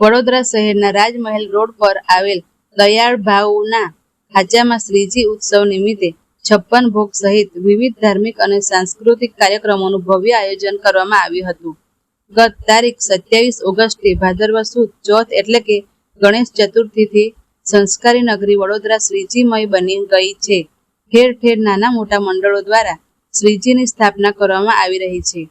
વડોદરા શહેરના રાજમહેલ રોડ પર આવેલ દયાળ ભાવના ખાચામાં શ્રીજી ઉત્સવ નિમિત્તે છપ્પન ભોગ સહિત વિવિધ ધાર્મિક અને સાંસ્કૃતિક કાર્યક્રમોનું ભવ્ય આયોજન કરવામાં આવ્યું હતું. ગત તારીખ સત્યાવીસ ઓગસ્ટે ભાદરવા સુદ ચોથ એટલે કે ગણેશ ચતુર્થીથી સંસ્કારી નગરી વડોદરા શ્રીજીમય બની ગઈ છે. ઠેર ઠેર નાના મોટા મંડળો દ્વારા શ્રીજીની સ્થાપના કરવામાં આવી રહી છે.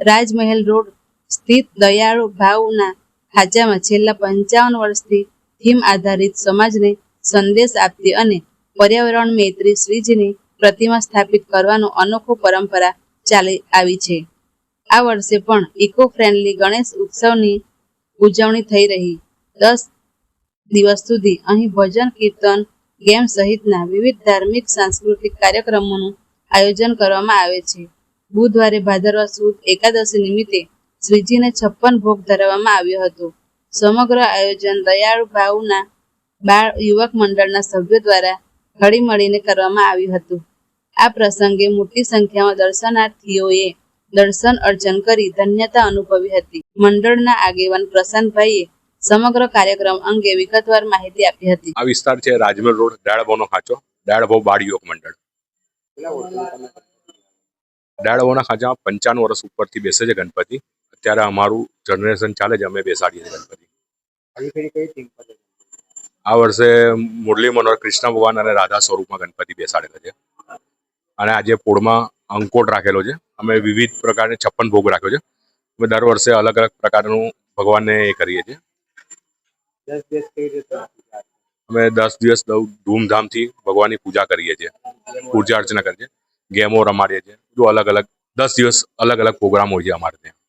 રાજમહેલ રોડ સ્થિત દયાળુ ભાવના ખાચામાં છેલ્લા પંચાવન વર્ષથી થીમ આધારિત સમાજને સંદેશ આપતી અને પર્યાવરણ મૈત્રી શ્રીજીની પ્રતિમા સ્થાપિત કરવાનો અનોખો પરંપરા ચાલી આવી છે. આ વર્ષે પણ ઇકો ફ્રેન્ડલી ગણેશ ઉત્સવની ઉજવણી થઈ રહી. દસ દિવસ સુધી અહીં ભજન, કીર્તન ગેમ સહિતના વિવિધ ધાર્મિક, સાંસ્કૃતિક કાર્યક્રમોનું આયોજન કરવામાં આવે છે. બુધવારે ભાદરવા સુદ એકાદશી નિમિત્તે શ્રીજીને છપ્પન ભોગ ધરાવવામાં આવ્યો હતો. સમગ્ર આયોજન દયાળુ ભાવના બાળ યુવક મંડળના સભ્યો દ્વારા હળી મળીને કરવામાં આવ્યું હતું. આ પ્રસંગે મોટી સંખ્યામાં દર્શનાર્થીઓએ દર્શન અર્ચન કરી ધન્યતા અનુભવી હતી. મંડળના આગેવાન પ્રશાંતભાઈએ સમગ્ર કાર્યક્રમ અંગે વિગતવાર માહિતી આપી હતી. આ વિસ્તાર છે રાજમલ રોડ ડાળભાવનો ખાંચો ડાળભાવ બાળ યુવક મંડળ. ડાળભાવના ખાંચા પંચાણું વર્ષ ઉપરથી બેસે છે ગણપતિ. અત્યારે અમારું જનરેશન ચાલે છે, અમે બેસાડીએ છીએ ગણપતિ. આ વર્ષે મુરલી મનોહર કૃષ્ણ ભગવાન અને રાધા સ્વરૂપમાં ગણપતિ બેસાડેલા છે. અને આજે પોળમાં અંકોટ રાખેલો છે. અમે વિવિધ પ્રકારની છપ્પન ભોગ રાખ્યો છે. અમે દર વર્ષે અલગ અલગ પ્રકારનું ભગવાનને એ કરીએ છીએ. દસ દિવસ કઈ રીતે અમે દસ દિવસ ધૂમધામથી ભગવાનની પૂજા કરીએ છીએ. પૂજા અર્ચના કરીએ ગેમો રમાડીએ છીએ. બધું અલગ અલગ દસ દિવસ અલગ અલગ પ્રોગ્રામ હોય છે અમારે ત્યાં.